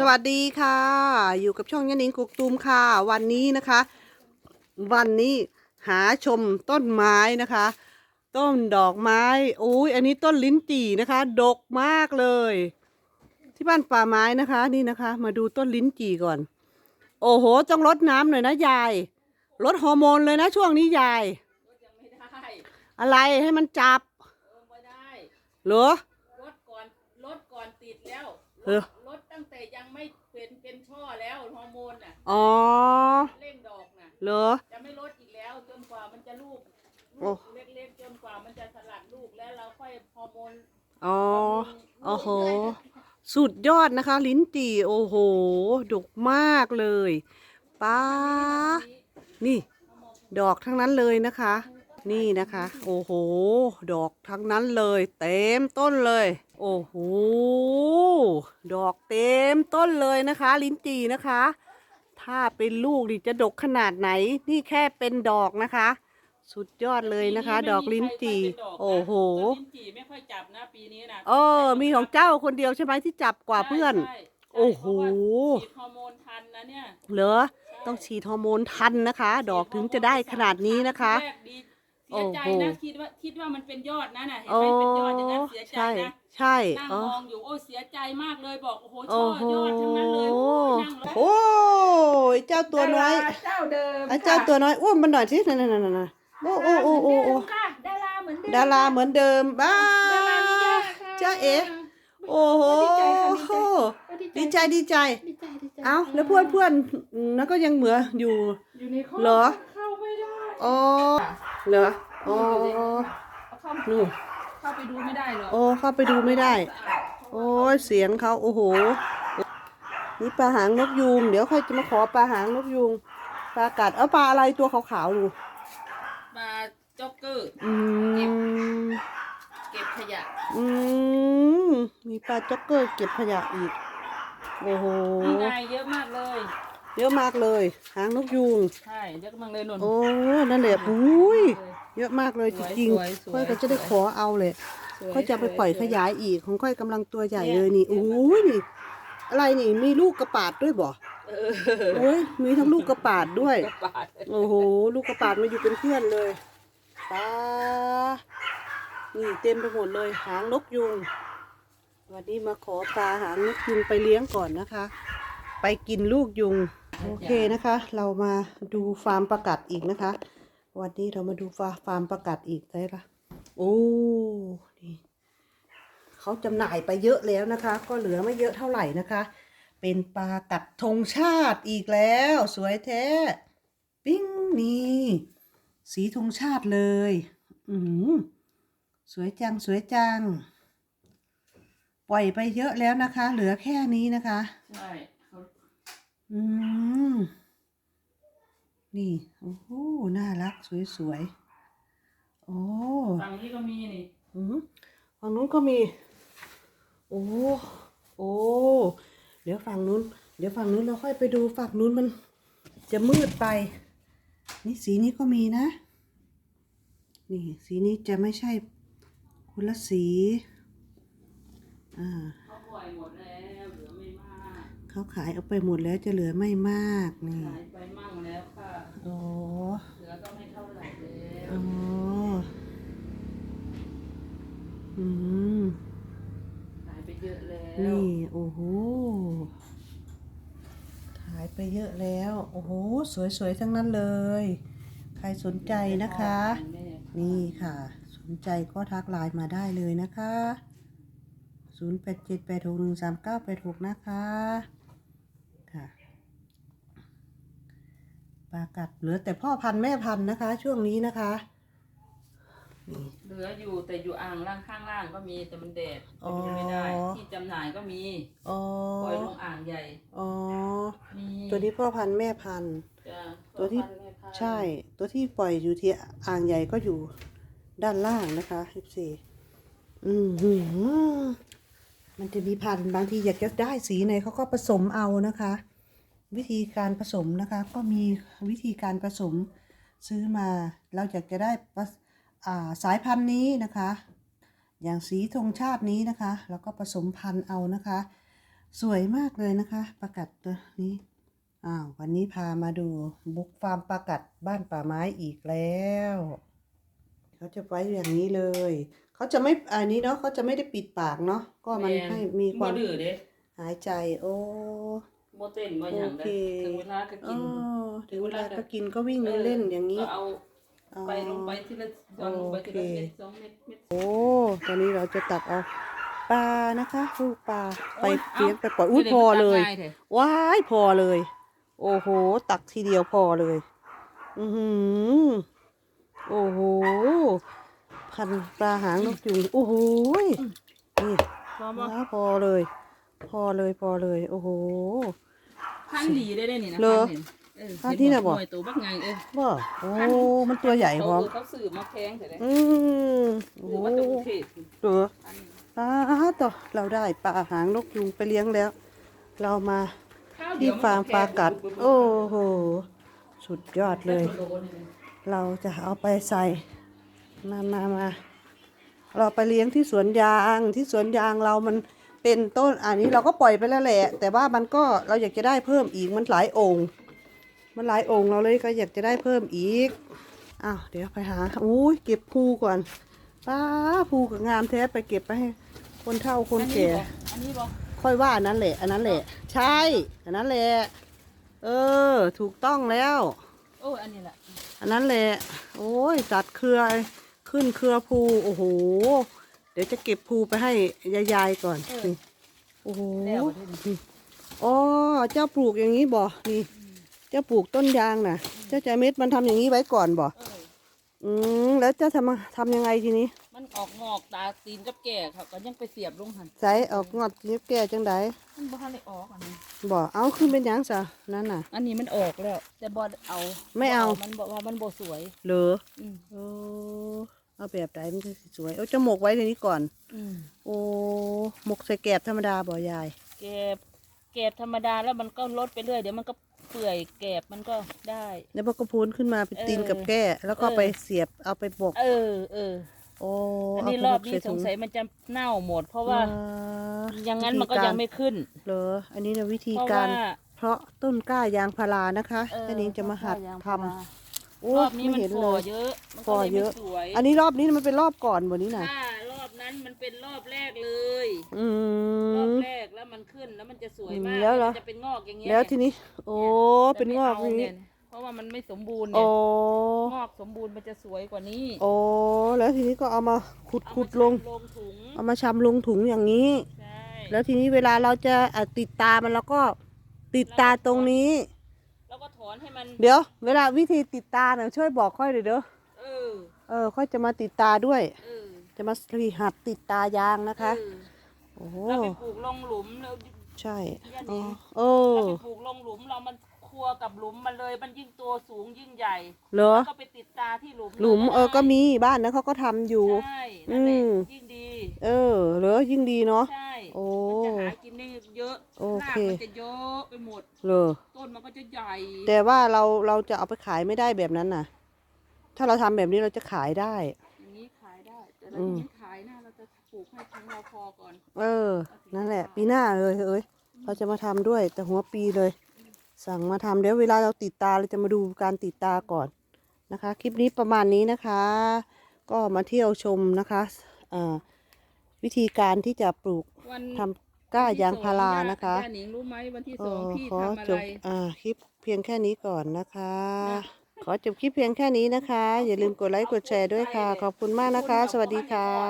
สวัสดีค่ะ อยู่กับช่องยันนิงกุกตูมค่ะ วันนี้นะคะ วันนี้หาชมต้นไม้นะคะ ต้นดอกไม้อุ้ยอันนี้ต้นลิ้นจี่นะคะ ดกมากเลย ที่บ้านป่าไม้นะคะ นี่นะคะ มาดูต้นลิ้นจี่ก่อน โอ้โหต้องรดน้ำหน่อยนะยายลดฮอร์โมนเลยนะช่วงนี้ยายยังไม่ได้อะไรให้มันจับเออไม่ได้เหรอลดก่อนลดก่อนติดแล้วเออลด ตั้งแต่ยังไม่เป็นเป็นช่อแล้วฮอร์โมนน่ะอ๋อเร่งดอกน่ะเหรอ จะไม่ลดอีกแล้วจนกว่ามันจะลูกโอ้ ลูกเล็กๆจนกว่ามันจะสลัดลูกแล้วเราค่อยฮอร์โมนอ๋อบำรุงโอ้โหลูกสุดยอดนะคะ ลิ้นจี่โอ้โหดกมากเลยป้านี่ ดอกทั้งนั้นเลยนะคะ นี่นะคะ โอ้โห ดอกทั้งนั้นเลย เต็มต้นเลย โอ้โห ดอกเต็มต้นเลยนะคะ ลิ้นจี่นะคะ ถ้าเป็นลูกนี่จะดกขนาดไหน นี่แค่เป็นดอกนะคะ สุดยอดเลยนะคะ ดอกลิ้นจี่ โอ้โหต้นลิ้นจี่ไม่ค่อยจับนะปีนี้นะเออ มีของเจ้าคนเดียวใช่ไหมที่จับกว่าเพื่อนใช่ใช่โอ้โหเพราะว่าฉีดฮอร์โมนทันนะเนี่ย เหรอ ต้องฉีดฮอร์โมนทันนะคะ ดอกถึงจะได้ขนาดนี้นะคะ แรกดีเสียใจโอ้โหนะคิดว่าคิดว่ามันเป็นยอดนะน่ะเห็นโอ้ไหมเป็นยอดอย่างนั้นเสียใจใช่นะใช่นั่งอ๋อมองอยู่โอ้เสียใจมากเลยบอกโอ้โหช่โอ้อโหยอดทั้งนั้นเลยโอ้ยนั่งแล้วโอ้ยเจ้าตัวน้อยดาราเจ้าเดิมไอ้เจ้าตัวน้อยอ้วนมันหน่อยสินั่นนั่นนั่นนั่นโอ้โอ้โอ้โอ้โอ้ค่ะดาราเหมือนเดิมดาราเหมือนเดิมบ้าดารานิยายค่ะ จ้าเอ๋โอ้โหดีใจค่ะดีใจ ดีใจดีใจ ดีใจดีใจเอ้าแล้วเพื่อนเพื่อนนั่นก็ยังเหมืออยู่ อยู่ในข้อเหรอ เข้าไม่ได้ อ๋อ เหรออ๋อเอาเข้านู่นเข้าไปดูไม่ได้หรอกโอ้เข้าไปดูไม่ได้ โอ้ยเสียงเขาโอ้โห นี่ปลาหางนกยูงเดี๋ยวค่อยจะมาขอปลาหางนกยูงปลากัดเอาปลาอะไรตัวขาวๆดูมาจ็อกเกอร์อืมเก็บขยะอืมมีปลาจ็อกเกอร์เก็บขยะอีก โอ้โหข้างในเยอะมากเลย เยอะมากเลย หางนกยูงใช่เยอะมากเลยนน โอ้นั่นแหละอุ้ยเลยเยอะมากเลยจสวยริงสวยสวยๆค่อยก็จะได้ขอเอาเลยสวยก็จะไปปล่อยสวขยายอีกของค่อยกำลังตัวใหญ่เนี่ยเลยนี่เนี่ยโอ้ยนี่ อะไรนี่มีลูกกระปาดด้วยบ่เออโอ้ยมีทั้งลูกกระปาดด้วย กระบาดโอ้โห ลูกกระปาดมาอยู่เป็นเพื่อนเลยปลานี่เต็มไปหมดเลย หางนกยุง วันนี้มาขอปลาหางนกยุงไปเลี้ยงก่อนนะคะ ไปกินลูกยุง โอเคนะคะ เรามาดูฟาร์มประกัดอีกนะคะ วันนี้เรามาดูฟาฟาร์มประกัดอีกได้ปะโอ้นี่เขาจำหน่ายไปเยอะแล้วนะคะ ก็เหลือไม่เยอะเท่าไหร่นะคะ เป็นปลากัดธงชาติอีกแล้ว สวยแท้ ปิ้งนี่สีธงชาติเลย อืมสวยจังสวยจัง ปล่อยไปเยอะแล้วนะคะ เหลือแค่นี้นะคะ ใช่ อืม นี่ โอ้โห น่ารัก สวยๆ โอ้ฝั่งนี้ก็มีนี่อืมฝั่งนู้นก็มี โอ้ โอ้ เดี๋ยวฝั่งนู้น เดี๋ยวฝั่งนู้นเราค่อยไปดูฝั่งนู้นมันจะมืดไป นี่สีนี้ก็มีนะ นี่สีนี้จะไม่ใช่คนละสี อ่า เขาขายเอาไปหมดแล้วจะเหลือไม่มากนี่ ขายไปมั่งแล้วค่ะ โอ้เหลือก็ไม่เท่าไหร่แล้วอ๋ออืม ขายไปเยอะแล้วนี่ โอ้โห ขายไปเยอะแล้ว โอ้โห สวยๆ ทั้งนั้นเลย ใครสนใจนะคะ แม่นี่ค่ะ สนใจก็ทักไลน์มาได้เลยนะคะ 0878613986 นะคะค่ะ ปลากัดเหลือแต่พ่อพันธุ์แม่พันธุ์นะคะ ช่วงนี้นะคะนี่ เหลืออยู่แต่อยู่อ่างล่างข้างล่างก็มีแต่มันแดดอ๋อจะไม่ได้ที่จำหน่ายก็มีอ๋อปล่อยลงอ่างใหญ่อ๋อมีตัวนี้พ่อพันธุ์แม่พันธุ์ จ้ะตัวที่พันแม่พันธุ์ใช่ ตัวที่ปล่อยอยู่ที่อ่างใหญ่ก็อยู่ด้านล่างนะคะ14อืมหือมันจะมีพันธุ์บางทีอยากจะได้สีไหนเขาก็ผสมเอานะคะ วิธีการผสมนะคะ ก็มีวิธีการผสมซื้อมา เราอยากจะได้ปะอ่าสายพันธุ์นี้นะคะ อย่างสีธงชาตินี้นะคะแล้วก็ผสมพันธุ์เอานะคะ สวยมากเลยนะคะปลากัดตัวนี้อ้าววันนี้พามาดูบุกฟาร์มปลากัดบ้านป่าไม้อีกแล้วเขาจะไว้อย่างนี้เลยเขาจะไม่อันนี้เนาะเขาจะไม่ได้ปิดปากเนาะก็มันให้มีความดื้อเด้หายใจโอ้ โมเต้นบ่อย่างโอเด้เค ถึงเวลาก็อ๋กิอนถึงเวลาก็กินก็วิ่งเล่นอย่างนี้ ก็เอาอ๋อไปลงไปทีละหย่อนลงไปทีละเม็ดสองเม็ดเม็ด โอ้ ตอนนี้เราจะตักเอาปลานะคะลูกปลาไปโอ้ยเลี้ยงไปปล่อยอุ้ยเดี๋พวอมันเลยตักง่าถอะว้ายพอเลย โอ้โห ตักทีเดียวพอเลย อือหือ โอ้โห พันปลาหางนกยุงโอ้โหยนี่พอบ่ ว้าพอเลย พอเลยพอเลย โอ้โห พันหลีได้ได้นี่นะเหรอพันเห็นเออพันที่น่ะบ่หน่วยตัวบักไงเออว่าโอ้มันตัวใหญ่พร้อมเขาเขาสื่อมาแพงแต่ได้อืมโอ้สื่อโหมาตัวกรุงเทพเหรออันนี้ปลาต่อเราได้ปลาหางนกยุงไปเลี้ยงแล้ว เรามาข้าวเดีที่ยวมันฟาร์มปลากัดแพงโอ้โห สุดยอดเลยโลนึงเราจะเอาไปใส่ มามามา เราไปเลี้ยงที่สวนยางที่สวนยางเรามัน เป็นต้นอันนี้เราก็ปล่อยไปแล้วแหละ แต่ว่ามันก็เราอยากจะได้เพิ่มอีกมันหลายองค์ มันหลายองค์เราเลยก็อยากจะได้เพิ่มอีกอ้าวเดี๋ยวไปหาอุ้ยเก็บภูก่อนป้าภูกับงามแท้ไปเก็บไปให้คนเฒ่าคนแก่อันนี้บ่ค่อยว่าอันนั้นแหละ อันนั้นแหละ ใช่อันนั้นแหละเออ ถูกต้องแล้วโอ้อันนี้แหละอันนั้นแหละโอ้ยตัดเครือขึ้นเครือภูโอ้โห เดี๋ยวจะเก็บภูไปให้ยายๆก่อนนี่โอ้โหแล้วประเทศนี้นี่อ๋อเจ้าปลูกอย่างนี้บ่นี่ เจ้าปลูกต้นยางน่ะ เจ้าจะเม็ดมันทำอย่างนี้ไว้ก่อนบ่เอออืมแล้วเจ้าทำทำยังไงทีนี้ มันออกงอกตาตีนกับแก่ครับก็ยังไปเสียบลงหันใส่ออกงอดนี้แก่จังไดมันบ่ทันได้ออกอันนี้บ่เอาขึ้นเป็นหยังซะนั่นน่ะ อันนี้มันออกแล้ว แต่บ่เอา ไม่เอา มันบอกว่ามันบ่สวยเหรออืมโอ้ เอาแบบไหนมันจะสวยเอาจะหมกไว้ในนี้ก่อนอืมโอ้หมกใส่แกบธรรมดาบ่ยาย แกบแกบธรรมดาแล้วมันก็ลดไปเรื่อยเดี๋ยวมันก็เปื่อยแกบมันก็ได้แล้วมันก็พูนขึ้นมาเป็นเออตีนกับแก้ แล้วก็เออไปเสียบเอาไปบก เออเออโอ้อันเานี้ไปรอบกนี้ใสงสัยมันจะเน่าหมด เพราะอ่ว่าอย่างนั้นมันก็ยังไม่ขึ้นเหรออันนี้นะวิธีเพราะการว่าเพราะต้นกล้ายางพารานะคะเอออันนี้จะมาหัดยางทพาราำ โอ้รอบนี้ไม่มันเห็นฟเลอย เยอะมันฟก็อเลยเยไม่อะ สวยอันนี้รอบนี้มันเป็นรอบก่อนบนนี้นะถ้ารอบนั้นมันเป็นรอบแรกเลย อืรอบม แรกแล้วมันขึ้นแล้วมันจะสวยอืมมากแล้วเหรอ มันจะเป็นงอกอย่างเงี้ยแล้วทีนี้ โอ้แต่เป็นไม่งอกเานี้เยเพราะว่ามันไม่สมบูรณ์โอ้เนี่ยงอกสมบูรณ์มันจะสวยกว่านี้โอ้แล้วทีนี้ก็เอามาขุดเอาขุดมาลงลงถุงเอามาชำลงถุงอย่างนี้ ใช่แล้วทีนี้เวลาเราจะอะติดตามันแล้วก็ติดตาตรงนี้ แล้วก็ถอนให้มัน เดี๋ยว เวลาวิธีติดตาเนี่ยช่วยบอกค่อยเลยเด้อเออ เออค่อยจะมาติดตาด้วย เออจะมาสีหัดติดตายางนะคะ เออโอ้โหเราไปปลูกลงหลุมแล้วใช่ย่าหอ๋นิองเออเราไปปลูกลงหลุมเรามัน ครัวกับหลุมมันเลย มันยิ่งตัวสูงยิ่งใหญ่เหรอ แล้วก็ไปติดตาที่หลุมหลุมลยเออก็มีบ้านนะเขาก็ทำอยู่ ใช่นั่นแหละอืม ยิ่งดี เออเหรอยิ่งดีเนาะ ใช่โอ้มันจะหากินได้เยอะโอรากเค มันจะเยอะไปหมด เหรอต้นมันก็จะใหญ่แต่ว่าเราเราจะเอาไปขายไม่ได้แบบนั้นน่ะ ถ้าเราทำแบบนี้เราจะขายได้ อย่างนี้ขายได้ แต่เราอืมจะไม่ขายนะเราจะปลูกให้ทั้งเราพอก่อน เออ นั่นแหละ ปีหน้าเลยเอ้ยเราจะมาทำด้วยแต่หัวปีเลย สั่งมาทำเดี๋ยวเวลาเราติดตาเราจะมาดูการติดตาก่อนนะคะ คลิปนี้ประมาณนี้นะคะ ก็มาเที่ยวชมนะคะอ่าวิธีการที่จะปลูกวันทำกล้ายางพารานะคะย่าหนิงรู้ไหมวันที่เอสองอพี่ขอทำอะจไรบอ่าคลิปเพียงแค่นี้ก่อนนะคะนะขอจบคลิปเพียงแค่นี้นะคะ อย่าลืมกดไลค์กดแชร์ด้วยค่ะ ขอบคุณมากนะคะ สวัสดีค่ะ